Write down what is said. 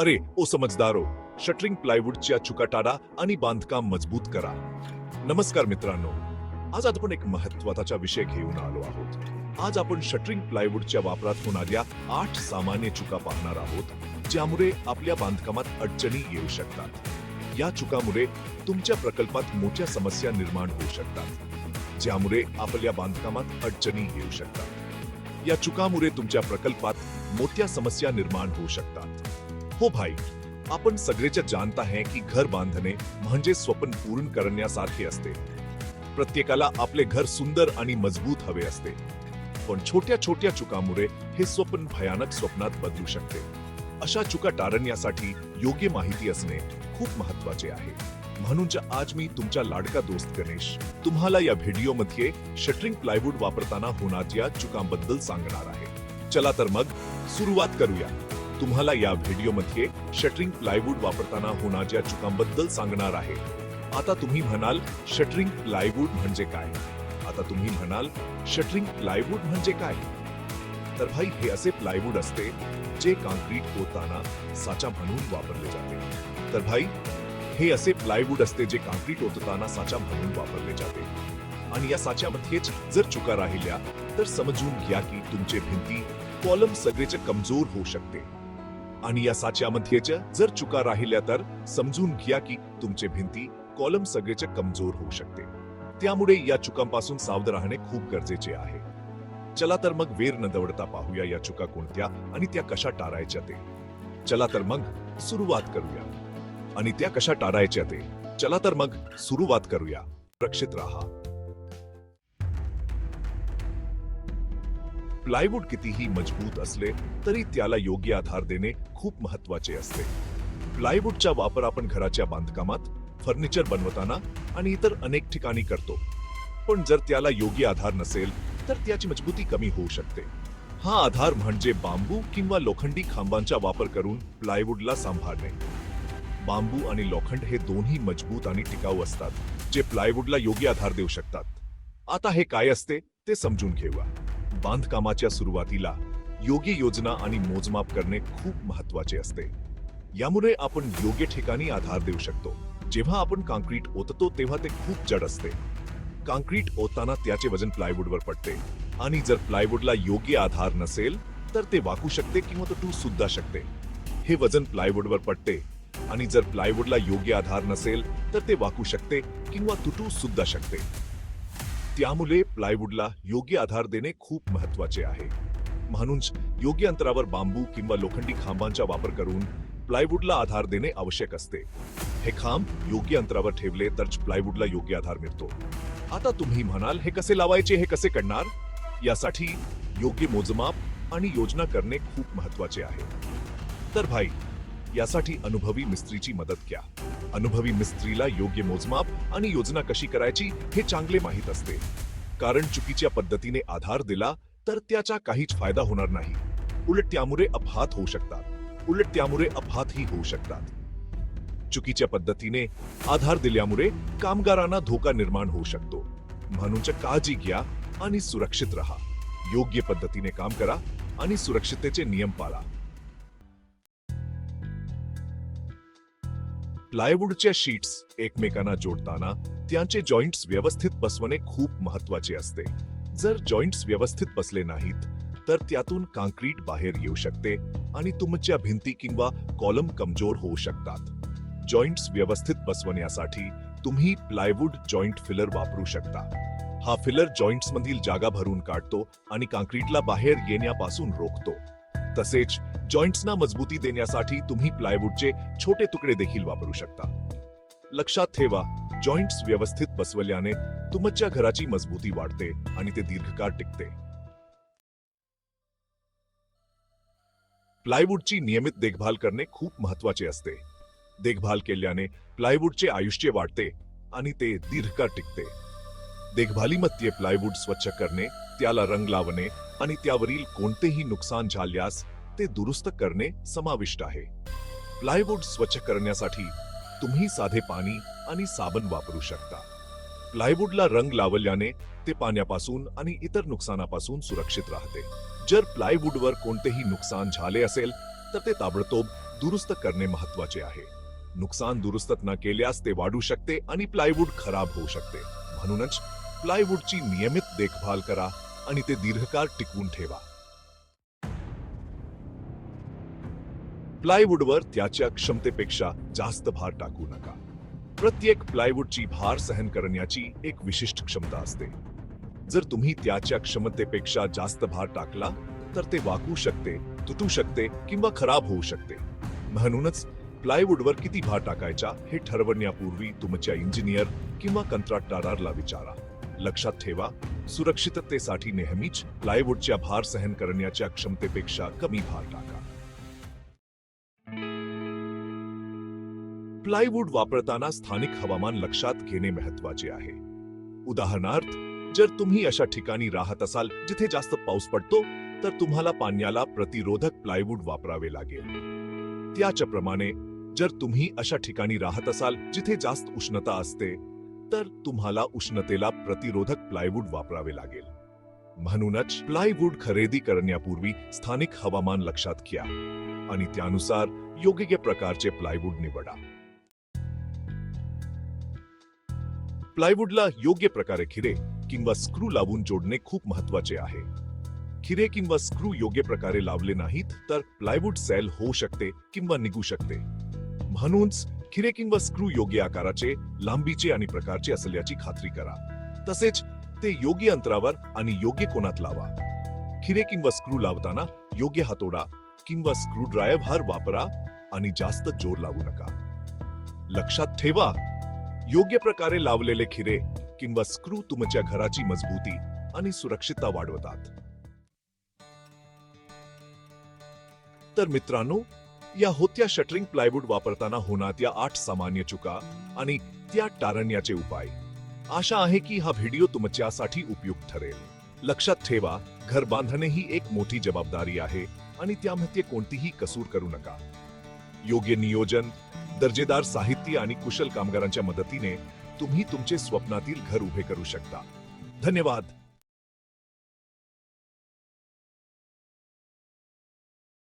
अरे ओ समजदारो शटरिंग प्लायवूडच्या चुका टाळा आणि बांधकाम मजबूत करा. नमस्कार मित्रांनो आज आपण एक महत्त्वाचा विषय घेऊन आलो आहोत. आज आपण शटरिंग प्लायवूडच्या वापरात होणाऱ्या आठ सामान्य चुका पाहणार आहोत ज्यामुळे आपल्या बांधकामात अडचणी येऊ शकतात. या चुकामुळे तुमच्या प्रकल्पात मोठ्या समस्या निर्माण होऊ शकतात ज्यामुळे आपल्या बांधकामात अडचणी येऊ शकतात. या चुकामुळे तुमच्या प्रकल्पात मोठ्या समस्या निर्माण होऊ शकतात. हो भाई आपण सगळेच जाणत आहे की घर बांधणे म्हणजे स्वप्न पूर्ण करण्यासारखे असते. प्रत्येकाला आपले घर सुंदर आणि मजबूत हवे असते. पण छोट्या छोट्या चुकामुळे हे स्वप्न भयानक स्वप्नात बदलू शकते. अशा चुका टाळण्यासाठी योग्य माहिती असणे खूप महत्त्वाचे आहे. म्हणून आज मी तुमचा लाडका दोस्त गणेश तुम्हाला या व्हिडिओमध्ये शटरिंग प्लायवूड वापरताना होणाऱ्या चुकांबद्दल सांगणार आहे. चला तर मग सुरुवात करूया. तुम्हाला या व्हिडिओमध्ये शटरिंग प्लायवूड वापरताना होणाऱ्या चुकांबद्दल सांगणार आहे. आता तुम्ही म्हणाल शटरिंग प्लायवूड म्हणजे काय? आता तुम्ही म्हणाल शटरिंग प्लायवूड म्हणजे काय? तर भाई हे असे प्लायवूड असते जे काँक्रीट होताना साचा म्हणून वापरले जाते. तर भाई हे असे प्लायवूड असते जे काँक्रीट ओतताना साचा म्हणून वापरले जाते. आणि या साच्यामध्येच जर चुका राहिल्या तर समजून घ्या की तुमचे भिंती कॉलम सगळेच कमजोर होऊ शकते. आणि या साच्यामध्येच्या जर चुका राहिल्या तर समजून घ्या की तुमचे भिंती कॉलम सगळेच कमजोर होऊ शकते. त्यामुळे या चुकांपासून सावध राहणे खूप गरजेचे आहे. चला तर मग वेर न दवडता पाहूया या चुका कोणत्या आणि त्या कशा टाळायच्या ते. चला तर मग सुरुवात करूया. आणि त्या कशा टाळायच्या ते. चला तर मग सुरुवात करूया. रक्षित राहा. प्लायवूड कितीही मजबूत असले तरी त्याला योग्य आधार देणे खूप महत्त्वाचे असते. प्लायवूडचा वापर आपण घराच्या बांधकामात फर्निचर बनवताना आणि इतर अनेक ठिकाणी करतो. पण जर त्याला योग्य आधार नसेल तर त्याची मजबूती कमी होऊ शकते. हा आधार म्हणजे बांबू किंवा लोखंडी खांबांचा वापर करून प्लायवूडला सांभाळणे. बांबू आणि लोखंड हे दोन्ही मजबूत आणि टिकाऊ असतात जे प्लायवूडला योग्य आधार देऊ शकतात. आता हे काय असते ते समजून घेऊया. बांधकामाच्या सुरुवातीला योग्य योजना आणि मोजमाप करणे खूप महत्त्वाचे असते. यामुळे आपण योग्य ठिकाणी आधार देऊ शकतो. जेव्हा आपण काँक्रीट ओततो तेव्हा ते खूप जड असते. काँक्रीट ओताना त्याचे वजन प्लायवूडवर पडते आणि जर प्लायवूडला योग्य आधार नसेल तर ते वाकू शकते किंवा तुटू सुद्धा शकते. हे वजन प्लायवूडवर पडते आणि जर प्लायवूडला योग्य आधार नसेल तर ते वाकू शकते किंवा तुटू सुद्धा शकते. त्यामुळे प्लायवूडला योग्य आधार देणे खूप महत्त्वाचे आहे. म्हणूनच योग्य अंतरावर बांबू किंवा लोखंडी खांबांचा वापर करून प्लायवूडला आधार देणे आवश्यक असते. हे खांब योग्य अंतरावर ठेवले तर प्लायवूडला योग्य आधार मिळतो. आता तुम्ही म्हणाल हे कसे लावायचे? हे कसे करणार यासाठी योग्य मोजमाप आणि योजना करणे खूप महत्त्वाचे आहे. तर भाई यासाठी अनुभवी मिस्त्रीची मदत घ्या. अनुभवी मिस्त्रीला योग्य मोजमाप आणि योजना कशी करायची हे चांगले माहीत असते. कारण चुकीच्या पद्धतीने आधार दिला तर त्याचा काहीच फायदा होणार नाही. उलट त्यामुळे अपघात होऊ शकतात. उलट त्यामुळे अपघातही होऊ शकतात. चुकीच्या पद्धतीने आधार दिल्यामुळे कामगारांना धोका निर्माण होऊ शकतो. म्हणून काळजी घ्या आणि सुरक्षित राहा. योग्य पद्धतीने काम करा आणि सुरक्षिततेचे नियम पाळा. प्लायवूडच्या शीट्स एकमेकांना जोडताना त्यांचे जॉईंट्स व्यवस्थित बसवणे खूप महत्त्वाचे असते. जर जॉईंट्स व्यवस्थित बसले नाहीत तर त्यातून काँक्रीट बाहेर येऊ शकते आणि तुमच्या भिंती किंवा कॉलम कमजोर होऊ शकतात. जॉईंट्स व्यवस्थित बसवण्यासाठी तुम्ही प्लायवूड जॉईंट फिलर वापरू शकता. हा फिलर जॉईंट्स मधील जागा भरून काढतो आणि काँक्रीटला बाहेर येण्यापासून रोखतो. तसेच जॉईंट्सना मजबूती देण्यासाठी तुम्ही प्लायवूडचे छोटे तुकडे देखील वापरू शकता. लक्षात ठेवा जॉईंट्स व्यवस्थित बसवल्याने तुमच्या घराची मजबूती वाढते आणि ते दीर्घकाळ टिकते. प्लायवूडची नियमित देखभाल करणे खूप महत्त्वाचे असते. देखभाल केल्याने प्लायवूडचे आयुष्य वाढते आणि ते दीर्घकाळ टिकते. देखभालीमध्ये प्लायवूड स्वच्छ करणे त्याला रंग लावणे आणि त्यावरील कोणतेही नुकसान झाल्यास ते दुरुस्त करणे समाविष्ट आहे. प्लायवूड स्वच्छ करण्यासाठी तुम्ही साधे पाणी आणि साबण वापरू शकता. प्लायवूडला रंग लावल्याने ते पाण्यापासून आणि इतर नुकसानापासून सुरक्षित राहते. जर प्लायवूडवर कोणतेही नुकसान झाले असेल तर ते ताबडतोब दुरुस्त करणे महत्त्वाचे आहे. नुकसान दुरुस्त न केल्यास ते वाढू शकते आणि प्लायवूड खराब होऊ शकते. म्हणूनच प्लायवूडची नियमित देखभाल करा आणि ते दीर्घकाळ टिकवून ठेवा. प्लायवूडवर त्याच्या क्षमतेपेक्षा जास्त भार टाकू नका. प्रत्येक प्लायवूडची भार सहन करण्याची एक विशिष्ट क्षमता असते. जर तुम्ही त्याच्या क्षमतेपेक्षा जास्त भार टाकला तर ते वाकू शकते तुटू शकते किंवा खराब होऊ शकते. म्हणूनच प्लायवूडवर किती भार टाकायचा हे ठरवण्यापूर्वी तुमच्या इंजिनियर किंवा कंत्राटदाराला विचारा. लक्षात ठेवा सुरक्षिततेसाठी नेहमीच प्लायवूडच्या भार सहन करण्याच्या क्षमतेपेक्षा कमी भार टाका. प्लायवूड वापरताना स्थानिक हवामान लक्षात घेणे महत्त्वाचे आहे. उदाहरणार्थ जर तुम्ही अशा ठिकाणी राहत असाल जिथे जास्त पाऊस पडतो तर तुम्हाला पाण्याला प्रतिरोधक प्लायवूड वापरावे लागेल. त्याच्याप्रमाणे जर तुम्ही अशा ठिकाणी राहत असाल जिथे जास्त उष्णता असते तर तुम्हाला उष्णतेला प्रतिरोधक प्लायवूड वापरावे लागेल. म्हणूनच प्लायवूड खरेदी करण्यापूर्वी स्थानिक हवामान लक्षात घ्या आणि त्यानुसार योग्य प्रकारचे प्लायवूड निवडा. प्लायवूडला योग्य प्रकारे खिरे किंवा स्क्रू लावून जोडणे खूप महत्त्वाचे आहे. खिरे किंवा स्क्रू योग्य प्रकारे लावले नाहीत तर प्लायवूड सेल होऊ शकते किंवा निघू शकते. म्हणूनच खिरे किंवा स्क्रू योग्य आकाराचे लांबीचे आणि प्रकारचे असल्याची खात्री करा. तसेच ते योग्य अंतरावर आणि योग्य कोणात लावा. खिरे किंवा स्क्रू लावताना योग्य हातोडा किंवा स्क्रू ड्रायव्हर वापरा आणि जास्त जोर लावू नका. लक्षात ठेवा योग्य प्रकारे लावलेले खिरे किंवा स्क्रू तुमच्या घराची मजबूती आणि सुरक्षितता वाढवतात. तर मित्रांनो या होत्या शटरिंग प्लायवूड वापरताना होणाऱ्या आठ सामान्य चुका आणि त्या टाळण्याचे उपाय. आशा आहे की हा व्हिडिओ तुमच्यासाठी उपयुक्त ठरेल. लक्षात ठेवा घर बांधणे ही एक मोठी जबाबदारी आहे आणि त्यामध्ये कोणतीही कसूर करू नका. योग्य नियोजन दर्जेदार साहित्य आणि कुशल कामगारांच्या मदतीने तुम्ही तुमचे स्वप्नातील घर उभे करू शकता. धन्यवाद!